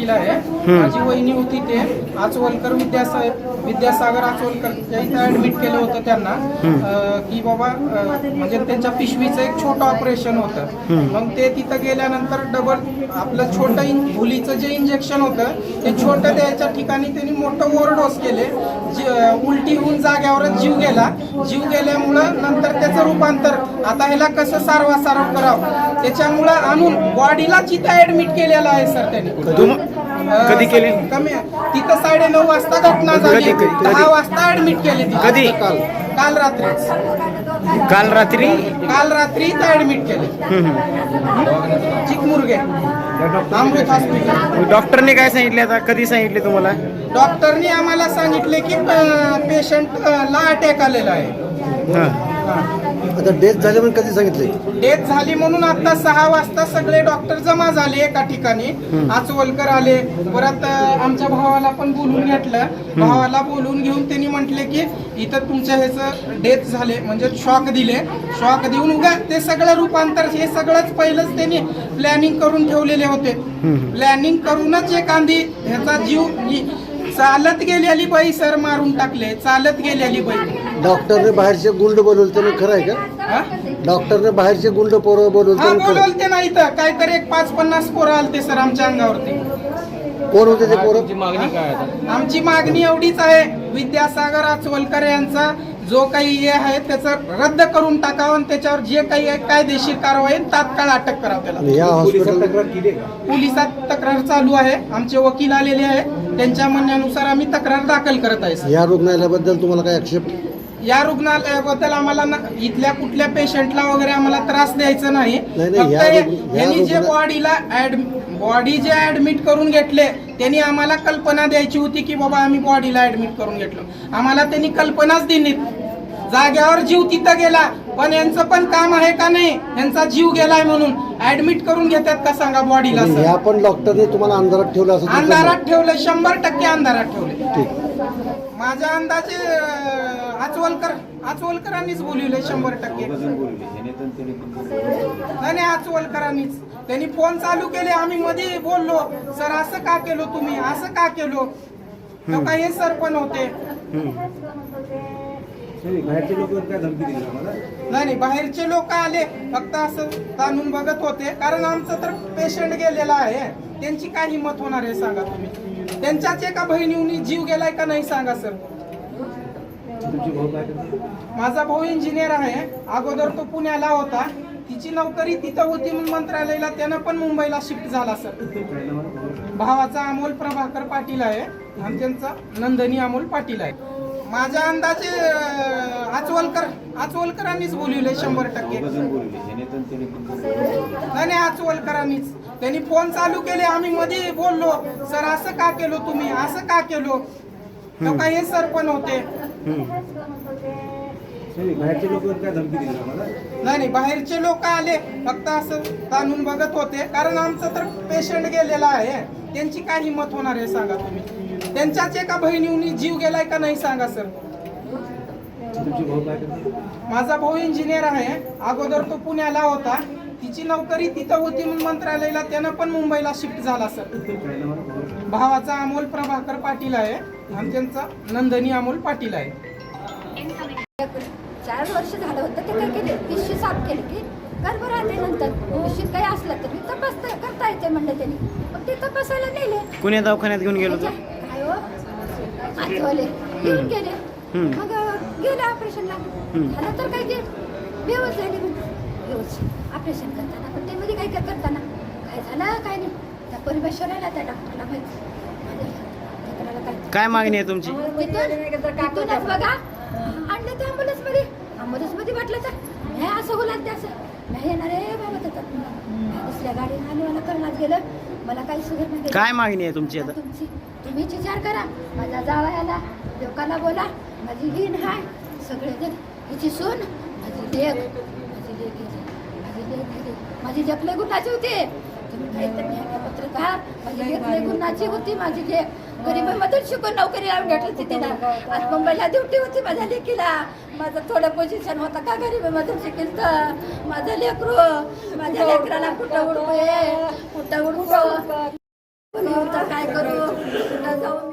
पाटील आहे. माझी वहिनी होती ते. आचवलकर विद्यासाहेब विद्यासागर आचवलकर. इथं ऍडमिट केलं होतं त्यांना. की बाबा म्हणजे त्यांच्या पिशवीचं एक छोटं ऑपरेशन होतं. मग ते तिथं गेल्यानंतर डबल आपलं छोटं भुलीचं जे इंजेक्शन होतं ते छोटं द्यायच्या ठिकाणी त्यांनी मोठं ओव्हरडोस केले. उलटी होऊन जाग्यावरच जीव गेला. जीव गेल्यामुळं नंतर त्याचं रूपांतर. आता ह्याला कसं सारवा सारव करावं? त्याच्यामुळं आणून बॉडीला तिथं ऍडमिट केलेलं आहे सर त्यांनी. कधी केली? कमी कधी साडे नऊ वाजता घटना झाली. कधी- कधी- दहा वाजता ऍडमिट केले तिथं. कधी? काल. काल रात्री. काल रात्री? इथं ऍडमिट केले. चिकमुरगे अमृत हॉस्पिटल डॉक्टरने काय सांगितले आता? कधी सांगितले तुम्हाला? डॉक्टरनी आम्हाला सांगितले की पेशंट ला अटॅक आलेला आहे. हा. आता डेथ झाली म्हणून कधी सांगितले? डेथ झाली म्हणून आता सहा वाजता सगळे डॉक्टर जमा झाले एका ठिकाणी. आचवलकर आले. परत आमच्या भावाला पण बोलून घेतलं. भावाला बोलून घेऊन त्यांनी म्हटले की इथं तुमच्या ह्याचं डेथ झाले म्हणजे शॉक दिले. शॉक देऊन उगा ते सगळं रूपांतर हे सगळंच पहिलंच त्यांनी प्लॅनिंग करून ठेवलेले होते. प्लॅनिंग करूनच एखादी ह्याचा जीव चालत गेलेली बाई सर मारून टाकले. चालत गेलेली बाई. डॉक्टरने बाहेरचे गुंड बोलवले त्यानं खरं आहे का? हा? डॉक्टरने बाहेरचे गुंड पोरं बोलवले हा खरं बोलवल ते नाही तर काहीतरी एक पाच पन्नास पोरं आलते सर आमच्या अंगावरती. कोण होते ते पोरं? आमची मागणी एवढीच आहे. विद्यासागर आचवलकर यांचा जो काही हे आहे त्याचं रद्द करून टाकावं आणि त्याच्यावर जे काही आहे कायदेशीर कारवाई तात्काळ अटक करावं त्याला आणि या हॉस्पिटल पोलिसात तक्रार चालू आहे. आमचे वकील आलेले आहे. त्यांच्या म्हणण्यानुसार आम्ही तक्रार दाखल करत आहे सर. या रुग्णालयाबद्दल तुम्हाला काय आक्षेप? या रुग्णालयाबद्दल आम्हाला ना इथल्या कुठल्या पेशंटला वगैरे आम्हाला त्रास द्यायचा नाही. नाही, नाही, फक्त या हे- रुग्ण- या यांनी जे रुग्ण- बॉडीला ऍड बॉडी जे ऍडमिट करून घेतले त्यांनी आम्हाला कल्पना द्यायची होती की बाबा आम्ही बॉडीला ऍडमिट करून घेतलो. आम्हाला त्यांनी कल्पनाच दिली जाग्यावर जीव तिथं गेला. पण यांचं पण काम आहे का नाही? यांचा जीव गेलाय म्हणून. ऍडमिट करून घेतात का सांगा बॉडीला आणि ह्या पण डॉक्टरने तुम्हाला अंधारात ठेवलं असं तुमचं अंधारात ठेवलं शंभर टक्के अंधारात ठेवले. मत. ठीक. माझ्या अंदाजे अं, आचवलकर आचवलकरांनीच बोलवले शंभर टक्के. नाही नाही आचवलकरांनीच. त्यांनी फोन चालू केले आम्ही मध्ये बोललो. सर असं का केलो तुम्ही? असं का केलो? तो काही हे सर पण होते नाही नाही बाहेरचे लोक आले फक्त असं ताणून बघत होते. कारण आमचं तर पेशंट गेलेला आहे. त्यांची काय हिंमत होणार आहे सांगा तुम्ही? त्यांच्याच एका बहिणीने जीव गेलाय का नाही सांगा सर? माझा भाऊ इंजिनियर आहे. अगोदर तो पुण्याला होता. तिची नोकरी तिथं होती म्हणून मंत्रालयाला त्यानं पण मुंबईला शिफ्ट झाला सर. भावाचा अमोल प्रभाकर पाटील आहे. आणि त्यांचा नंदनी अमोल पाटील आहे. माझ्या अंदाजे आचवलकर आचवलकरांनीच बोलवले शंभर टक्के. नाही नाही आचवलकरांनीच. त्यांनी फोन चालू केले आम्ही मध्ये बोललो सर असं का केलो तुम्ही? असं का केलो? तो काही हे सर पण होते. नाही नाही बाहेरचे लोक आले फक्त असं ताणून बघत होते. कारण आमचं तर पेशंट गेलेला आहे. त्यांची काय हिंमत होणार आहे सांगा तुम्ही. त्यांच्याच एका बहिणीने जीव गेलाय का नाही सांगा सर? माझा भाऊ इंजिनियर आहे. अगोदर तो पुण्याला होता. तिची नोकरी तिथं होती म्हणून मंत्रालयाला त्यानं पण मुंबईला शिफ्ट झाला सर. भावाचा अमोल प्रभाकर पाटील आहे आणि त्यांचा नंदनी अमोल पाटील आहे. चार वर्ष झालं होतं ते काय केले? पिशवी साफ केली की गर्भ राहते नंतर. पिशवीत काही असलं तर मी तपासता करता येते म्हणलं त्यांनी. मग ते तपासायला नेले. कुण्या दवाखान्यात घेऊन गेलो घेऊन गेले. हम्म. मग गेले ऑपरेशनला हम्म. झालं तर काय ते बेहोश झाले बेहोश ऑपरेशन करताना पण ते मध्ये काय काय करताना? काय झालं काय नाही. त्या परिभाषेला त्या डॉक्टरला माहिती. काय काय मागणी आहे तुमची? तिथून तिथूनच बघा. आणलं ते अँब्युलन्समध्ये. अँब्युलन्समध्ये वाटलं तर. हे असं होणार ते असं. नाही येणार रे बाबा त्याच्यात दुसऱ्या गाडीने आणि मला करण्यात गेलं. मला काही सुधार नाही. काय मागणी आहे तुमची आता? तुमची तुम्हीच विचार करा. माझ्या जावयाला लोकांना बोला. माझी हीन हाय. सगळे जण हिची सून माझी लेक. माझी हिची, माझी हिची. माझी लय गुणाची होती. तुम्ही काहीतरी न्याय पत्रकार माझी लेक लय गुणाची होती माझी शिकून नोकरी लावून घेतली होती तिनं आज मुंबईला ड्युटी होती माझ्या लेकीला. माझं थोडं पोझिशन होतं का गरिबीमधून शिकेल तर. माझं लेकरू माझ्या लेकराला कुठं उडवे? कुठं उडवं? काय करू कुठं जाऊन